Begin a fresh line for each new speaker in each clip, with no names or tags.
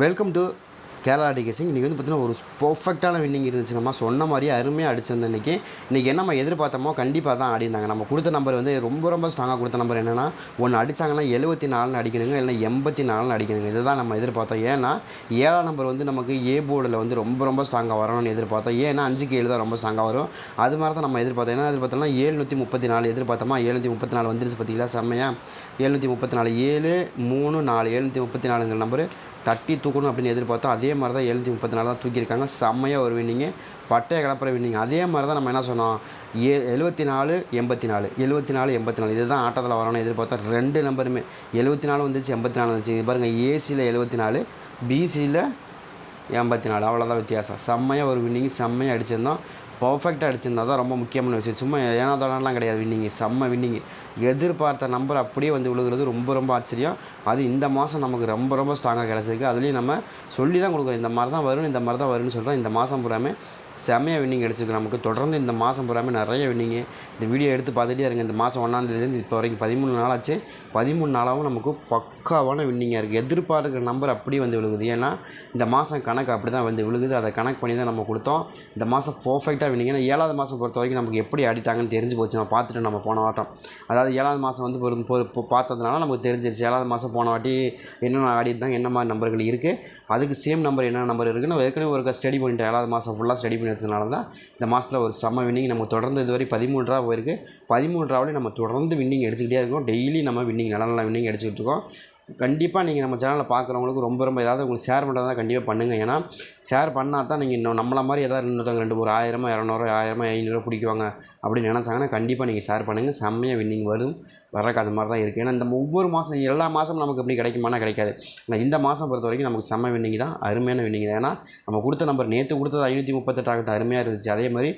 Welcome to Kerala டிகேசிங் இன்றைக்கி வந்து பார்த்தீங்கன்னா ஒரு பர்ஃபெக்டான வின்னிங் இருந்துச்சு. நம்ம சொன்ன மாதிரியே அருமையாக அடிச்சிருந்த இன்றைக்கி இன்றைக்கி என்ன நம்ம எதிர்பார்த்தோமோ கண்டிப்பாக தான் ஆடிருந்தாங்க நம்ம கொடுத்த நம்பர் வந்து ரொம்ப ரொம்ப ஸ்ட்ராங்காக கொடுத்த நம்பர் என்னென்னா ஒன்று அடித்தாங்கன்னா எழுபத்தி நாலுன்னு அடிக்கணுங்க இல்லைன்னா எண்பத்தி நாலுன்னு அடிக்கணுங்க. இதுதான் நம்ம எதிர்பார்த்தோம். ஏன்னா ஏழாம் நம்பர் வந்து நமக்கு ஏ போர்டில் வந்து ரொம்ப ரொம்ப ஸ்ட்ராங்காக வரணும்னு எதிர்பார்த்தோம். ஏன்னா அஞ்சுக்கு ஏழு தான் ரொம்ப ஸ்ட்ராங்காக வரும். அது மாதிரி தான் நம்ம எதிர்பார்த்தோம். ஏன்னா எதிர்பார்த்தோம்னா ஏழ்நூற்றி முப்பத்தி நாலு எதிர்பார்த்தோமா? ஏழ்நூற்றி முப்பத்தி நாலு வந்துருச்சு பார்த்தீங்களா செம்மையாக ஏழுநூற்றி முப்பத்தி நாலு ஏழு மூணு நாலு ஏழ்நூற்றி முப்பத்தி நாலுங்கிற நம்பரு தட்டி தூக்கணும் அப்படின்னு எதிர்பார்த்தோம் அதே மாதிரி தான் எழுநூற்றி முப்பத்தி நாலு தான் தூக்கியிருக்காங்க. செம்மையாக ஒரு வின்னிங்கு பட்டையை கலப்புற வின்னிங் அதே மாதிரி தான் நம்ம என்ன சொன்னோம்? ஏ எழுபத்தி நாலு எண்பத்தி நாலு எழுபத்தி நாலு எண்பத்தி நாலு இதுதான் ஆட்டத்தில் வரணும்னு எதிர்பார்த்தோம் ரெண்டு நம்பருமே. எழுபத்தி நாலு வந்துச்சு எண்பத்தி நாலு வந்துச்சு இது பாருங்கள் ஏசியில் எழுபத்தி நாலு பிசியில் எண்பத்தி நாலு அவ்வளோதான் வித்தியாசம். செம்மையாக ஒரு வின்னிங் செம்மையாக அடிச்சிருந்தோம். பர்ஃபெக்டாக அடிச்சிருந்தா தான் ரொம்ப முக்கியமான விஷயம். சும்மா ஏன்னா தோணலாம் கிடையாது வின்னிங் செம்ம வின்னிங் எதிர்பார்த்த நம்பர் அப்படியே வந்து விழுகிறது ரொம்ப ரொம்ப ஆச்சரியம். அது இந்த மாதம் நமக்கு ரொம்ப ரொம்ப ஸ்ட்ராங்காக கிடச்சிருக்கு. அதுலேயும் நம்ம சொல்லி தான் கொடுக்குறோம் இந்த மாதிரி தான் வரும் இந்த மாதிரி தான் வரும்னு சொல்கிறோம் இந்த மாதம் பூராமே செம்மையாக வின்னிங் அடிச்சிருக்கு. நமக்கு தொடர்ந்து இந்த மாதம் பூராமே நிறைய வின்னிங்கு இந்த வீடியோ எடுத்து பார்த்துட்டே இருங்க. இந்த மாதம் ஒன்றாந்தேதிலேருந்து இப்போ வரைக்கும் பதிமூணு நாள் ஆச்சு பதிமூணு நாளாகவும் நமக்கு பக்காவான வின்னிங்காக இருக்குது எதிர்பார்க்குற நம்பர் அப்படியே வந்து விழுகுது. ஏன்னா இந்த மாதம் கணக்கு அப்படி தான் வந்து விழுகுது. அதை கணக்கு பண்ணி தான் நம்ம கொடுத்தோம். இந்த மாதம் பர்ஃபெக்டாக வின்னிங் ஏன்னா ஏழாவது மாதம் பொறுத்த வரைக்கும் நமக்கு எப்படி ஆடிட்டாங்கன்னு தெரிஞ்சு போச்சு. நம்ம பார்த்துட்டு நம்ம போன வாட்டம். அதாவது ஏழாவது மாதம் வந்து ஒரு பார்த்ததுனால நமக்கு தெரிஞ்சிருச்சு. ஏழாவது மாதம் போன வாட்டி என்னென்ன ஆடிருந்தாங்க என்ன மாதிரி நம்பர்கள் இருக்குது அதுக்கு சேம் நம்பர் என்ன நம்பர் இருக்குன்னு ஏற்கனவே ஒரு ஸ்டடி பண்ணிட்டேன் ஏழாவது மாதம் ஃபுல்லாக ஸ்டடி பண்ணி வச்சதுனால தான் இந்த மாதத்தில் ஒரு செம்ம வின்னிங் நம்ம தொடர்ந்து இதுவரை பதிமூன்றுரூவா போயிருக்கு. பதிமூன்றுரூவாலே நம்ம தொடர்ந்து வின்னிங் அடிச்சுக்கிட்டே இருக்கோம். டெய்லி நம்ம வின்னிங் நல்ல நல்ல வின்னிங் அடிச்சுக்கிட்டு இருக்கோம். கண்டிப்பாக நீங்கள் நம்ம சேனலில் பார்க்குறவங்களுக்கு ரொம்ப ரொம்ப ஏதாவது உங்களுக்கு ஷேர் பண்ணுறதா கண்டிப்பாக பண்ணுங்கள் ஏன்னா ஷேர் பண்ணால் தான் நீங்கள் இன்னும் நம்மள மாதிரி ஏதாவது இன்னொருத்தவங்க ரெண்டு ஒரு ஆயிரமோ இரநூறு ஆயிரமோ ஐநூறுரூவா பிடிக்குவாங்க. அப்படின்னு நினச்சாங்கன்னா கண்டிப்பாக நீங்கள் ஷேர் பண்ணுங்கள் செம்மையாக வின்னிங் வரும். வரக்கு அது மாதிரி தான் இருக்குது ஏன்னா இந்த ஒவ்வொரு மாதம் எல்லா மாதமும் நமக்கு எப்படி கிடைக்குமானா கிடைக்காது. ஆனால் இந்த மாதம் பொறுத்த வரைக்கும் நமக்கு செம்ம வின்னிங் தான். அருமையான வின்னிங் தான். ஏன்னா நம்ம கொடுத்த நம்பர் நேற்று கொடுத்தது ஐநூற்றி முப்பத்தெட்டு ஆகட்டும். அருமையாக இருந்துச்சு. அதே மாதிரி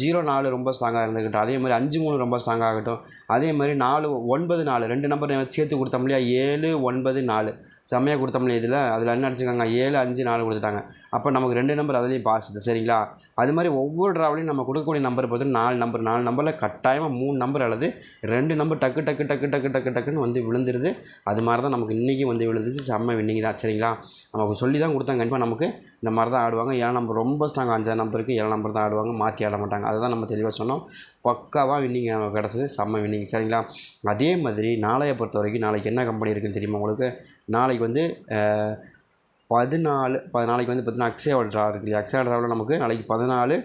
ஜீரோ நாலு ரொம்ப ஸ்ட்ராங்காக இருந்துக்கிட்டோம் அதே மாதிரி அஞ்சு மூணு ரொம்ப ஸ்ட்ராங்காக ஆகட்டும். அதே மாதிரி நாலு ஒன்பது நாலு. ரெண்டு நம்பர் சேர்த்து கொடுத்தோம் இல்லையா? ஏழு ஒன்பது நாலு. செம்மையாக கொடுத்தோம்ல இதில். அதில் என்ன அடிச்சிருக்காங்க? ஏழு அஞ்சு நாலு கொடுத்துட்டாங்க. அப்போ நமக்கு ரெண்டு நம்பர் அதுலேயும் பாஸ் சரிங்களா? அது மாதிரி ஒவ்வொரு ட்ராவலையும் நம்ம கொடுக்கக்கூடிய நம்பர் பொறுத்து நாலு நம்பர் நாலு நம்பரில் கட்டாயமாக மூணு நம்பர் அல்லது ரெண்டு நம்பர் டக்கு டக்கு டக்கு டக்கு டக்கு டக்குன்னு வந்து விழுந்துருது. அது மாதிரி தான் நமக்கு இன்றைக்கி வந்து விழுந்துச்சு செம்ம வின்னிங் தான் சரிங்களா? நமக்கு சொல்லி தான் கொடுத்தாங்க கண்டிப்பாக நமக்கு இந்த மாதிரி தான் ஆடுவாங்க. ஏழு நம்பர் ரொம்ப ஸ்ட்ராங் அஞ்சாறு நம்பருக்கு ஏழு நம்பர் தான் ஆடுவாங்க. மாற்றி ஆட மாட்டாங்க. அதை தான் நம்ம தெளிவாக சொன்னோம். பக்காவாக வின்னிங் நமக்கு கிடச்சது. செம்ம வின்னிங் சரிங்களா? அதே மாதிரி நாளையை பொறுத்த வரைக்கும் நாளைக்கு என்ன கம்பெனி இருக்குன்னு தெரியுமா உங்களுக்கு? நாளைக்கு வந்து பதினாலு ப நாளைக்கு வந்து பார்த்தீங்கன்னா அக்ஷயா ட்ரா இருக்குது இல்லையா? அக்ஷயா ட்ராவில் நமக்கு நாளைக்கு பதினாலு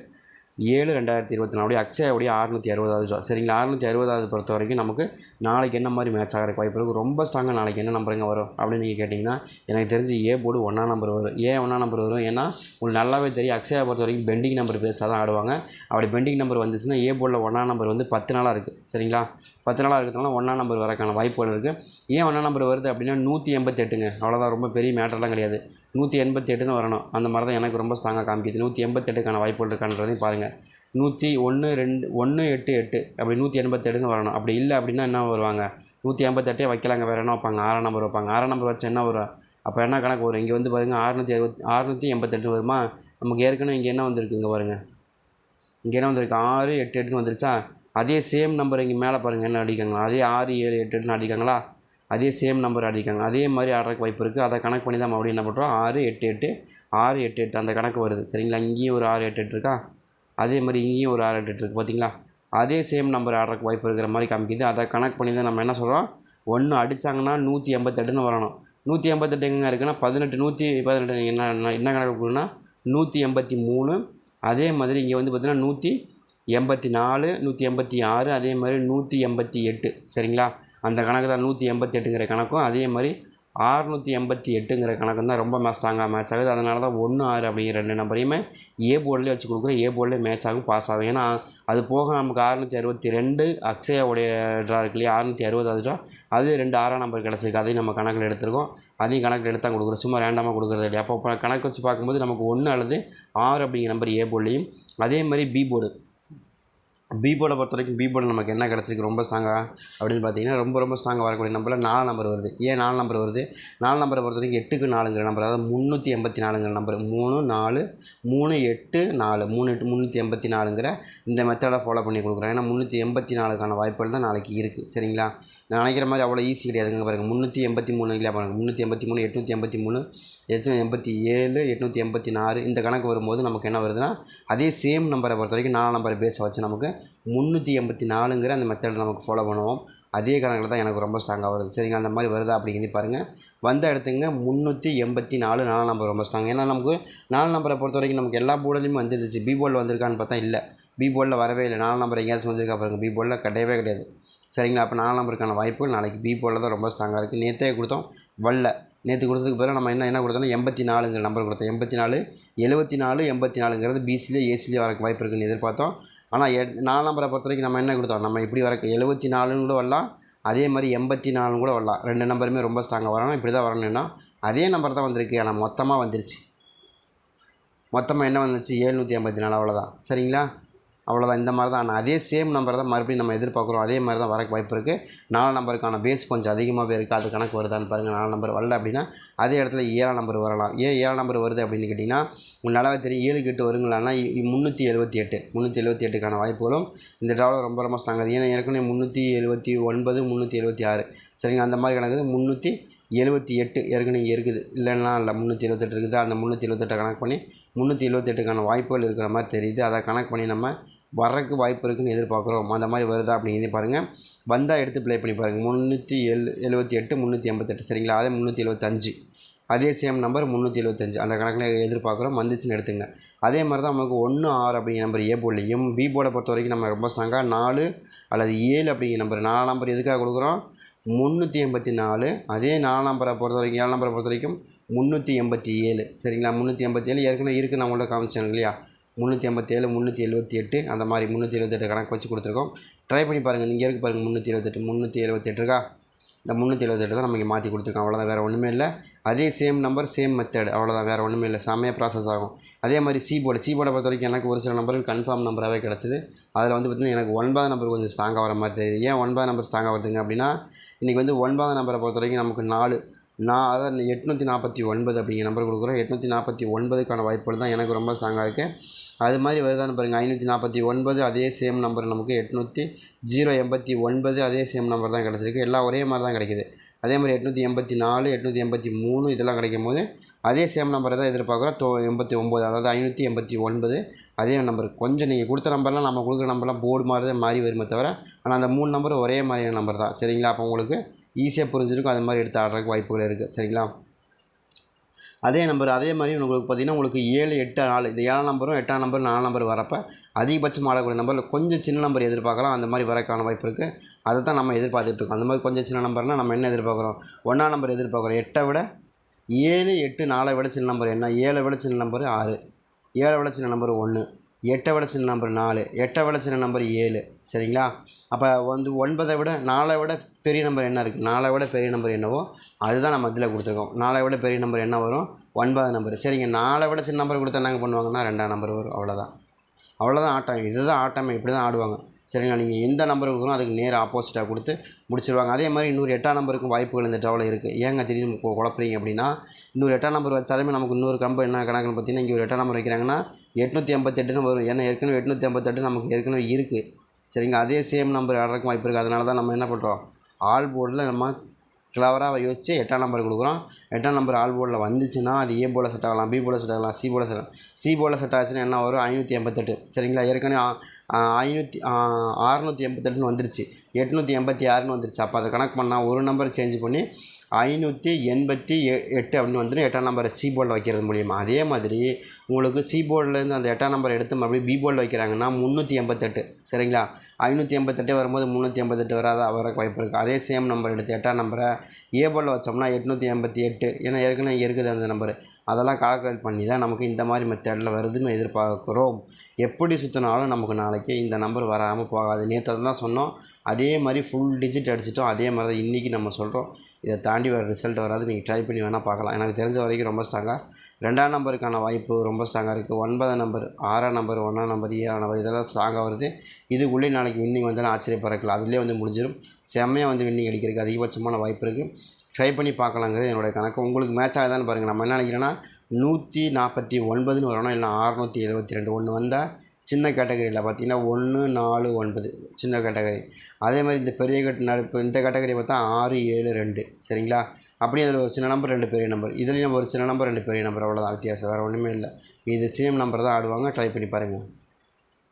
ஏழு ரெண்டாயிரத்தி இருபத்தி நாலுடைய அக்ஷயாவுடைய அறுநூற்றி அறுபதாவது ஜோ சரிங்களா? அறுநூற்றி அறுபதாவது பொறுத்த வரைக்கும் நமக்கு நாளைக்கு என்ன மாதிரி மேட்ச் ஆகிறக்கு வாய்ப்பு இருக்குது ரொம்ப ஸ்ட்ராங்காக நாளைக்கு என்ன நம்பருங்க வரும் அப்படின்னு நீங்கள் கேட்டிங்கன்னா எனக்கு தெரிஞ்சு ஏ போர்டு ஒன்றா நம்பர் வரும். ஏ ஒன்றா நம்பர் வரும். ஏன்னா உங்களுக்கு நல்லாவே தெரியும் அக்ஷயா பொறுத்த வரைக்கும் பெண்டிங் நம்பர் பேஸில் தான் ஆடுவாங்க. அப்படி பெண்டிங் நம்பர் வந்துச்சுன்னா ஏ போர்டில் ஒன்றா நம்பர் வந்து பத்து நாளாக இருக்குது சரிங்களா? பத்து நாளாக இருக்கிறதுனால ஒன்றா நம்பர் வரக்கான வாய்ப்புகள் இருக்குது ஏன் ஒன்றா நம்பர் வருது அப்படின்னா நூற்றி எண்பத்தெட்டுங்க அவ்வளோதான் ரொம்ப பெரிய மேட்டர்லாம் கிடையாது. நூற்றி எண்பத்தி எட்டுன்னு வரணும். அந்த மாதிரி தான் எனக்கு ரொம்ப ஸ்ட்ராங்காக காமிக்குது. நூற்றி எண்பத்தெட்டுக்கான வாய்ப்புகள் இருக்கான்றதையும் பாருங்கள் நூற்றி ஒன்று ரெண்டு ஒன்று எட்டு எட்டு. அப்படி நூற்றி எண்பத்தெட்டுன்னு வரணும். அப்படி இல்லை அப்படின்னா என்ன வருவாங்க? நூற்றி எண்பத்தெட்டே வைக்கலாங்க. வேறு என்ன வைப்பாங்க? ஆறாம் நம்பர் வைப்பாங்க. ஆறாம் நம்பர் வச்சு என்ன வரும்? அப்போ என்ன கணக்கு வரும்? இங்கே வந்து பாருங்கள் அறுநூற்றி அறுபத்தி அறுநூற்றி எண்பத்தெட்டு வருமா? நமக்கு ஏற்கனவே இங்கே என்ன வந்திருக்கு? இங்கே பாருங்கள் இங்கே என்ன வந்திருக்கு? ஆறு எட்டு எட்டுன்னு வந்துருச்சா? அதே சேம் நம்பர் இங்கே மேலே பாருங்கள் என்ன அடிக்காங்களா அதே ஆறு ஏழு எட்டு எட்டுன்னு அடிக்காங்களா அதே சேம் நம்பர் அடிக்காங்க அதே மாதிரி ஆடுறதுக்கு வாய்ப்பு இருக்குது அதை கணக்கு பண்ணி தான் மறுபடியும் என்ன பண்ணுறோம் ஆறு எட்டு எட்டு ஆறு எட்டு எட்டு அந்த கணக்கு வருது. சரிங்களா? இங்கேயும் ஒரு ஆறு எட்டு எட்டு இருக்கா? அதே மாதிரி இங்கேயும் ஒரு ஆறு எட்டு எட்டு இருக்குது பார்த்தீங்களா அதே சேம் நம்பர் ஆடுறதுக்கு வாய்ப்பு இருக்கிற மாதிரி காமிக்குது. அதை கணக்கு பண்ணி தான் நம்ம என்ன சொல்கிறோம் ஒன்று அடித்தாங்கன்னா நூற்றி எண்பத்தெட்டுன்னு வரணும். நூற்றி எண்பத்தெட்டு எங்கே இருக்குன்னா பதினெட்டு நூற்றி பதினெட்டு என்ன என்ன- கணக்கு கொடுக்குன்னா நூற்றி எண்பத்தி மூணு. அதே மாதிரி இங்கே வந்து பார்த்திங்கன்னா நூற்றி எண்பத்தி நாலு நூற்றி எண்பத்தி ஆறு அதே மாதிரி நூற்றி எண்பத்தி எட்டு. சரிங்களா? அந்த கணக்கு தான் நூற்றி எண்பத்தி எட்டுங்கிற கணக்கும் அதே மாதிரி ஆறுநூற்றி எண்பத்தி எட்டுங்கிற கணக்கு தான் ரொம்ப ஸ்ட்ராங்காக மேட்ச் ஆகுது. அதனால தான் ஒன்று ஆறு அப்படிங்கிற ரெண்டு நம்பரையுமே ஏ போர்டிலே வச்சு கொடுக்குறோம். ஏ போர்டிலே மேட்ச் ஆகும் பாஸ் ஆகும். ஏன்னா அது போக நமக்கு அறுநூற்றி அறுபத்தி ரெண்டு அக்ஷயாவுடைய ட்ரா இருக்கு இல்லையா? அறுநூற்றி அறுபதாவது ட்ரா அது ரெண்டு ஆறாம் நம்பர் கிடச்சிருக்கு. அதையும் நம்ம கணக்கில் எடுத்திருக்கோம். அதையும் கணக்கில் எடுத்து தான் கொடுக்குறோம். சும்மா ரேண்டமாக கொடுக்குறது இல்லையா? அப்போ கணக்கு வச்சு பார்க்கும்போது நமக்கு ஒன்று அல்லது ஆறு அப்படிங்கிற நம்பர் ஏ போர்ட்லேயும் அதே மாதிரி பி போர்டு பி போர்டை பொறுத்த வரைக்கும் பி போர்டில் நமக்கு என்ன கிடச்சிருக்கு ரொம்ப ஸ்ட்ராங்காக அப்படின்னு பார்த்தீங்கன்னா ரொம்ப ரொம்ப ஸ்ட்ராங்காக வரக்கூடிய நம்பரில் நாலு நம்பர் வருது. ஏன் நாலு நம்பர் வருது? நாலு நம்பரை பொறுத்த வரைக்கும் எட்டுக்கு நாலுங்கிற நம்பர் அதாவது முந்நூற்றி எண்பத்தி நாலுங்கிற நம்பர் மூணு நாலு மூணு எட்டு நாலு. மூணு எட்டு முந்நூற்றி எண்பத்தி நாலுங்கிற இந்த மெத்தடை ஃபாலோ பண்ணி கொடுக்குறோம். ஏன்னா முந்நூற்றி எண்பத்தி நாலுக்கான வாய்ப்புகள் தான் நாளைக்கு இருக்குது சரிங்களா? நான் நினைக்கிற மாதிரி அவ்வளோ ஈஸி கிடையாதுங்க. பாருங்கள் முந்நூற்றி எண்பத்தி மூணு இல்லை பாருங்கள் முந்நூற்றி எண்பத்தி மூணு எட்நூற்றி எண்பத்தி மூணு எட்நூற்றி எண்பத்தி ஏழு எட்நூற்றி எண்பத்தி நாலு இந்த கணக்கு வரும்போது நமக்கு என்ன வருதுன்னா அதே சேம் நம்பரை பொறுத்த வரைக்கும் நாலாம் நம்பரை பேஸை வச்சு நமக்கு முந்நூற்றி எண்பத்தி நாலுங்கிற அந்த மெத்தடில் நமக்கு ஃபாலோ பண்ணுவோம். அதே கணக்கில் தான் எனக்கு ரொம்ப ஸ்ட்ராங்காக வருது. சரிங்க அந்த மாதிரி வருதா அப்படிங்கிறது பாருங்கள் வந்த இடத்துங்க முந்நூற்றி எண்பத்தி நாலு நாலாம் நம்பர் ரொம்ப ஸ்ட்ராங் ஏன்னா நமக்கு நாலு நம்பரை பொறுத்த வரைக்கும் நமக்கு எல்லா போர்டுலையும் வந்துருந்துச்சு. பி போர்டில் வந்திருக்கான்னு பார்த்தா இல்லை. பி போர்டில் வரவே இல்லை. நாலு நம்பர் எங்கேயாச்சும் வந்திருக்கா பாருங்கள் பி போர்டில் கிடையவே கிடையாது. சரிங்களா? அப்போ நாலு நம்பருக்கான வாய்ப்புகள் நாளைக்கு பி போர்டில் தான் ரொம்ப ஸ்ட்ராங்காக இருக்குது நேற்றே கொடுத்தோம். வரல. நேற்று கொடுத்ததுக்கு பிறகு நம்ம என்ன என்ன கொடுத்தோம்னா எண்பத்தி நாலுங்கிற நம்பர் கொடுத்தோம். எண்பத்தி நாலு எழுபத்தி நாலு எண்பத்தி நாலுங்கிறது பிசிலேயே ஏசிலே வரக்கு வாய்ப்பு இருக்குன்னு எதிர்பார்த்தோம். ஆனால் எ நாலு நம்பரை பொறுத்த வரைக்கும் நம்ம என்ன கொடுத்தோம்? நம்ம இப்படி வரக்கு எழுபத்தி நாலுன்னு கூட வரலாம். அதே மாதிரி எண்பத்தி நாலுன்னு கூட வரலாம். ரெண்டு நம்பருமே ரொம்ப ஸ்ட்ராங்காக வரணும். இப்படி தான் வரணும்னா அதே நம்பர் தான் வந்திருக்கு. ஆனால் மொத்தமாக வந்துருச்சு. மொத்தமாக என்ன வந்துச்சு ஏழ்நூற்றி ஐம்பத்தி நாலு அவ்வளோதான் சரிங்களா? அவ்வளோதான் இந்த மாதிரி தான் ஆனால் அதே சேம் நம்பர் தான் மறுபடியும் நம்ம எதிர்பார்க்குறோம். அதே மாதிரி தான் வரக்கு வாய்ப்பு இருக்குது நாலு நம்பருக்கான பேஸ் கொஞ்சம் அதிகமாகவே இருக்குது அது கணக்கு வருதான்னு பாருங்கள் நாலு நம்பர் வரல அப்படின்னா அதே இடத்துல ஏழாம் நம்பர் வரலாம். ஏன் ஏழாம் நம்பர் வருது அப்படின்னு கேட்டிங்கன்னா உங்கள் நல்லாவே தெரியும். ஏழு எட்டு வருங்களான்னா முந்நூற்றி எழுபத்தி எட்டு. முந்நூற்றி எழுபத்தி எட்டுக்கான வாய்ப்புகளும் இந்த ட்ராவில் ரொம்ப ரொம்ப ஸ்ட்ராங் ஏன்னா ஏற்கனவே முந்நூற்றி எழுபத்தி ஒன்பது முந்நூற்றி எழுபத்தி ஆறு. சரிங்க அந்த மாதிரி கணக்கு முந்நூற்றி எழுபத்தி எட்டு ஏற்கனவே இருக்குது. இல்லைன்னா இல்லை முந்நூற்றி எழுபத்தெட்டு இருக்குது. அந்த முந்நூற்றி எழுபத்தெட்டை கணக்கு பண்ணி முந்நூற்றி எழுபத்தெட்டுக்கான வாய்ப்புகள் இருக்கிற மாதிரி தெரியுது. அதை கணக்கு பண்ணி நம்ம வரக்கு வாய்ப்பு இருக்குன்னு எதிர்பார்க்குறோம். அந்த மாதிரி வருதா அப்படிங்கிறத பாருங்கள் வந்தால் எடுத்து ப்ளே பண்ணி பாருங்கள் முந்நூற்றி எழு எழுபத்தி எட்டு முந்நூற்றி எண்பத்தெட்டு சரிங்களா? அதே முந்நூற்றி எழுபத்தஞ்சு அதே சேம் நம்பர் முந்நூற்றி எழுபத்தஞ்சு அந்த கணக்கில் எதிர்பார்க்குறோம். வந்துச்சுன்னு எடுத்துங்க. அதே மாதிரி தான் நமக்கு ஒன்று ஆறு அப்படிங்கிற நம்பர் ஏ போர்ட்லையும் பி போர்டை பொறுத்த வரைக்கும் நம்ம ரொம்ப ஸ்ட்ராங்காக நாலு அல்லது ஏழு அப்படிங்கிற நம்பர் நாலு நம்பர் எதுக்காக கொடுக்குறோம்? முந்நூற்றி எண்பத்தி நாலு. அதே நாலு நம்பரை பொறுத்த வரைக்கும் ஏழு நம்பரை பொறுத்த வரைக்கும் முந்நூற்றி எண்பத்தி ஏழு. சரிங்களா? முந்நூற்றி எண்பத்தி ஏழு ஏற்கனவே இருக்குது நான் உங்கள்ட்ட காமிச்சேன் இல்லையா? முந்நூற்றி எண்பத்தேழு முந்நூற்றி எழுபத்தி எட்டு அந்த மாதிரி முந்நூற்றி எழுபத்தெட்டு கணக்கு வச்சு கொடுத்துருக்கோம். ட்ரை பண்ணி பாருங்கள் நீங்கள் இருக்கு பாருங்கள் முந்நூற்றி எழுபத்தெட்டு முந்நூற்றி எழுபத்தெட்டு இருக்கா? இந்த முந்நூற்றி எழுபத்தெட்டு தான் நம்ம இங்கே மாற்றி கொடுத்துருக்கோம் அவ்வளோதான் வேறு ஒன்றுமே இல்லை. அதே சேம் நம்பர் சேம் மெத்தட் அவ்வளோதான் வேறு ஒன்றுமே இல்லை செம்மையாக ப்ராசஸ் ஆகும். அதே மாதிரி சி போர்டு சி போர்டை பொறுத்த வரைக்கும் எனக்கு ஒரு சில நம்பருக்கு கன்ஃபார்ம் நம்பராகவே கிடச்சிது. அதில் வந்து பார்த்திங்கன்னா எனக்கு ஒன்பது நம்பர் கொஞ்சம் ஸ்ட்ராங்காக வர மாதிரி தெரியுது. ஏன் ஒன்பது நம்பர் ஸ்ட்ராங்காக வருதுங்க அப்படின்னா இன்றைக்கி வந்து ஒன்பது நம்பரை பொறுத்த வரைக்கும் நமக்கு நாலு நான் அதான் எட்நூற்றி நாற்பத்தி ஒன்பது அப்படிங்கிற நம்பர் கொடுக்குறோம் எட்நூற்றி நாற்பத்தி ஒன்பதுக்கான வாய்ப்புகள் தான் எனக்கு ரொம்ப ஸ்ட்ராங்காக இருக்குது அது மாதிரி வருதான்னு பாருங்கள் ஐநூற்றி நாற்பத்தி ஒன்பது அதே சேம் நம்பர் நமக்கு. எட்நூற்றி ஜீரோ எண்பத்தி ஒன்பது அதே சேம் நம்பர் தான் கிடச்சிருக்கு. எல்லாம் ஒரே மாதிரி தான் கிடைக்குது. அதே மாதிரி எட்நூற்றி எண்பத்தி நாலு எட்நூற்றி எண்பத்தி மூணு இதெல்லாம் கிடைக்கும் போது அதே சேம் நம்பரை தான் எதிர்பார்க்குறோம். தோ எண்பத்தி ஒம்பது அதாவது ஐநூற்றி எண்பத்தி ஒன்பது அதே நம்பர் கொஞ்சம் நீங்கள் கொடுத்த நம்பர்லாம் நம்ம கொடுக்குற நம்பர்லாம் போர்டு மாதிரி தான் மாறி வருமே தவிர ஆனால் அந்த மூணு நம்பர் ஒரே மாதிரியான நம்பர் தான். சரிங்களா? அப்போ உங்களுக்கு ஈஸியாக புரிஞ்சிருக்கும். அது மாதிரி எடுத்து ஆடுறதுக்கு வாய்ப்புகள் இருக்குது சரிங்களா? அதே நம்பர் அதே மாதிரி உங்களுக்கு பார்த்திங்கன்னா உங்களுக்கு ஏழு எட்டு நாலு இந்த ஏழாம் நம்பரும் எட்டாம் நம்பர் நாலு நம்பர் வரப்போ அதிகபட்சம் ஆடக்கூடிய நம்பரில் கொஞ்சம் சின்ன நம்பர் எதிர்பார்க்கலாம். அந்த மாதிரி வரக்கான வாய்ப்பு இருக்குது அதை தான் நம்ம எதிர்பார்த்துட்ருக்கோம் அந்த மாதிரி கொஞ்சம் சின்ன நம்பர்னால் நம்ம என்ன எதிர்பார்க்குறோம்? ஒன்றாம் நம்பர் எதிர்பார்க்குறோம். எட்டை விட ஏழு எட்டு நாலை விட சின்ன நம்பர் என்ன? ஏழை விட சின்ன நம்பர் ஆறு. ஏழை விட சின்ன நம்பர் ஒன்று எட்டை விட சின்ன நம்பர் நாலு எட்டை விட சின்ன நம்பர் ஏழு. சரிங்களா? அப்போ வந்து ஒன்பதை விட நாலை விட பெரிய நம்பர் என்ன இருக்குது நாலை விட பெரிய நம்பர் என்னவோ அதுதான் நம்ம இதில் கொடுத்துருக்கோம். நாலை விட பெரிய நம்பர் என்ன வரும்? ஒன்பது நம்பர் சரிங்க நாலை விட சின்ன நம்பர் கொடுத்தா என்னங்க பண்ணுவாங்கன்னா ரெண்டாம் நம்பர் வரும். அவ்வளோதான் அவ்வளோதான் ஆட்டம். இதுதான் ஆட்டம். இப்படி தான் ஆடுவாங்க. சரிங்களா? நீங்கள் எந்த நம்பர் கொடுக்கணும் அதுக்கு நேர் ஆப்போசிட்டாக கொடுத்து முடிச்சிருவாங்க. அதே மாதிரி இன்னொரு எட்டாம் நம்பருக்கும் வாய்ப்புகள் இந்த ட்ராவில் இருக்குது ஏங்க திடீர்னு குழப்பறீங்க குழப்புறீங்க அப்படின்னா இன்னொரு எட்டாம் நம்பர் வச்சாலுமே நமக்கு இன்னொரு கம்பு என்ன கணக்குன்னு பார்த்தீங்கன்னா இங்கே ஒரு எட்டாம் நம்பர் வைக்கிறாங்கன்னா எட்நூற்றி எண்பத்தெட்டுன்னு வரும். ஏன்னா ஏற்கனவே எட்நூற்றி எண்பத்தெட்டு நமக்கு ஏற்கனவே இருக்குது சரிங்களா அதே சேம் நம்பர் ஆடுறதுக்கு வாய்ப்பு இருக்குது அதனால தான் நம்ம என்ன பண்ணுறோம் ஆல் போர்டில் நம்ம கிளவராக யோசித்து எட்டாம் நம்பர் கொடுக்குறோம். எட்டாம் நம்பர் ஆல் போர்டில் வந்துச்சுன்னா அது ஏ போல் செட் ஆகலாம் பி போல செட் ஆகலாம் சி போல செட் ஆகலாம். சி போர்டில் செட் ஆச்சுன்னா என்ன வரும்? ஐநூற்றி எண்பத்தெட்டு. சரிங்களா ஏற்கனவே ஐநூற்றி அறுநூற்றி எண்பத்தெட்டுன்னு வந்துருச்சு. எட்நூற்றி எண்பத்தி ஆறுன்னு வந்துருச்சு. அப்போ அதை கணக்கு பண்ணால் ஒரு நம்பர் சேஞ்ச் பண்ணி ஐநூற்றி எண்பத்தி எ எட்டு அப்படின்னு வந்துடும் எட்டாம் நம்பரை சி போர்டில் வைக்கிறது மூலியமா. அதே மாதிரி உங்களுக்கு சி போர்டிலேருந்து அந்த எட்டாம் நம்பர் எடுத்து மறுபடியும் பி போர்டில் வைக்கிறாங்கன்னா முந்நூற்றி எண்பத்தெட்டு. சரிங்களா? ஐநூற்றி எண்பத்தெட்டு வரும்போது முந்நூற்றி எண்பத்தெட்டு வராத? வரக்கு வாய்ப்பு இருக்குது அதே சேம் நம்பர் எடுத்து எட்டாம் நம்பரை ஏ போர்டில் வச்சோம்னா எட்நூற்றி எண்பத்தி எட்டு ஏன்னா ஏற்கனவே இருக்குது அந்த நம்பர் அதெல்லாம் கால்குலேட் பண்ணி தான் நமக்கு இந்த மாதிரி மெத்தடில் வருதுன்னு எதிர்பார்க்குறோம். எப்படி சுற்றினாலும் நமக்கு நாளைக்கு இந்த நம்பர் வராமல் போகாது. நேற்று தான் சொன்னோம். அதே மாதிரி ஃபுல் டிஜிட் அடிச்சிட்டோம். அதே மாதிரி தான் இன்றைக்கி நம்ம சொல்கிறோம் இதை தாண்டி வர ரிசல்ட் வராது. நீங்கள் ட்ரை பண்ணி வேணால் பார்க்கலாம். எனக்கு தெரிஞ்ச வரைக்கும் ரொம்ப ஸ்ட்ராங்காக ரெண்டாம் நம்பருக்கான வாய்ப்பு ரொம்ப ஸ்ட்ராங்காக இருக்குது ஒன்பதாம் நம்பர் ஆறாம் நம்பர் ஒன்றாம் நம்பர் ஏழாம் நம்பர் இதெல்லாம் ஸ்ட்ராங்காக வருது. இதுக்குள்ளே நாளைக்கு வின்னிங் வந்தாலும் ஆச்சரியப்படக்கலாம் அதுலேயே வந்து முடிஞ்சிடும் செம்மையாக வந்து வின்னிங் அடிக்கிறதுக்கு அதிகபட்சமான வாய்ப்பு இருக்குது ட்ரை பண்ணி பார்க்கலாங்கிறது என்னோட கணக்கு. உங்களுக்கு மேட்ச் ஆகுதான்னு பாருங்கள் நம்ம என்ன நினைக்கிறேன்னா நூற்றி நாற்பத்தி ஒன்பதுன்னு வரணும் இல்லை அறுநூற்றி எழுபத்தி ரெண்டு. ஒன்று வந்தால் சின்ன கேட்டகரியில் பார்த்தீங்கன்னா ஒன்று நாலு ஒன்பது சின்ன கேட்டகரி. அதே மாதிரி இந்த பெரிய கட்ட இப்போ இந்த கேட்டகரி பார்த்தா ஆறு ஏழு ரெண்டு. சரிங்களா? அப்படியே அதில் ஒரு சின்ன நம்பர் ரெண்டு பெரிய நம்பர் இதுலேயும் ஒரு சின்ன நம்பர் ரெண்டு பெரிய நம்பர் அவ்வளோதான் வித்தியாசம் வேறு ஒன்றுமே இல்லை. இது சேம் நம்பர் தான் ஆடுவாங்க. ட்ரை பண்ணி பாருங்கள்